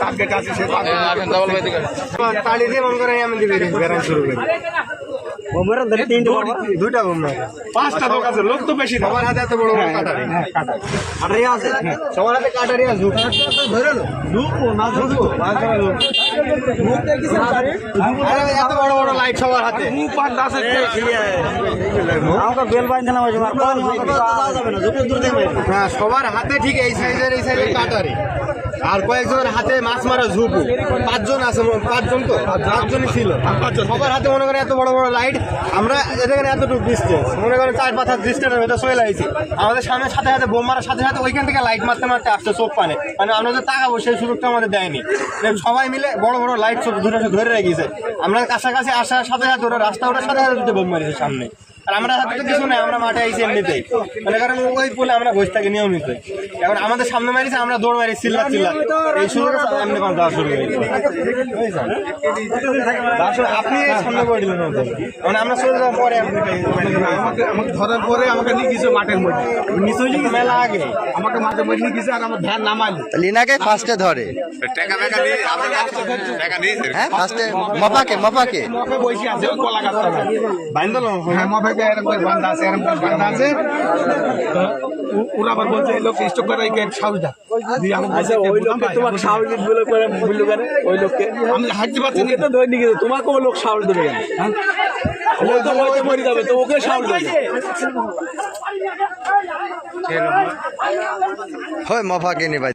Target আছে সে দিকে তালি দিয়ে মন করে আমি দিবে বেড়ান শুরু করি। বোমরা ধরে তিনটে দুইটা বোমরা পাঁচটা লোক আছে লোক তো বেশি সবার হাতে এত বড় বড় কাটারি। কাটারি। আছে? সবার হাতে কাটারি আছে ধরে লো ঢুকবো না ঢুকবো এত বড় বড় লাইট সবার হাতে। আমাকে বেল না হ্যাঁ সবার হাতে ঠিক এই সাইজের এই সাইজের কাটারি। আর কয়েকজনের হাতে মাছ মারা ঝুপু। পাঁচজন আছে পাঁচজন তো? পাঁচজনই ছিল। সবার হাতে মনে করেন এত বড় বড় লাইট আমরা এখানে এতটুকু ডিস্টেন্স মনে করেন চার পাঁচ হাত ডিস্টেন্সের ভেতরে চলে আইছি আমাদের সামনে সাথে সাথে বোম মারার সাথে সাথে ওইখান থেকে লাইট মারতে মারতে আসছে চোখ পানে। মানে আমরা যে তাকাবো সেই সুযোগটা আমাদের দেয়নি। সবাই মিলে বড় বড় লাইট চোখ দুটো ধরে রেখেছে। আমরা কাছাকাছি আসার সাথে সাথে ওরা রাস্তা ওটার সাথে সাথে দুটো বোম মারিছে সামনে। আর আমরা হাতে তো কিছু নাই আমরা মাঠে মানে কারণ ওই পোলে আমরা বসে থাকি নিয়মিত। এখন আমাদের সামনে মারিছে আমরা দৌড় মারি চিল্লা চিল্লা। এই সুযোগে এমনি কোনো যাওয়া শুরু হয়েছে বুঝেছেন? আসলে আপনি সামনে করে দিলেন মানে আমরা চলে যাওয়ার পরে আমাকে আমাকে ধরার পরে আমাকে নিয়ে গেছে মাঠের মধ্যে। নিশ্চয়ই মেলা আগে। আমাকে মাঠের মধ্যে নিয়ে গেছে আর আমার ধ্যান নামাইলো লিনাকে ফার্স্টে ধরে। হ্যাঁ ফার্স্টে। মফাকে মফাকে। মফে বসে আছে কলা গাছটা বাইন্দল হ্যাঁ মফেকে এরকম করে বান্ধা আছে এরকম করে বান্ধা আছে। ওরা আবার বলছে এই লোক স্টক করে এই সাউদা দিয়ে আমাকে বলছে, ওই লোককে তোমাকে সাহস বলে করে বলল কেন? ওই লোককে? আমি হাঁটতে পারছি না। তো ধরে তোমাকে ও লোক সাহস দেবে কেন? হ্যাঁ? তো ওইতে মরে যাবে তো ওকে সাহস দেবে। হয়। মফাকে নিবাই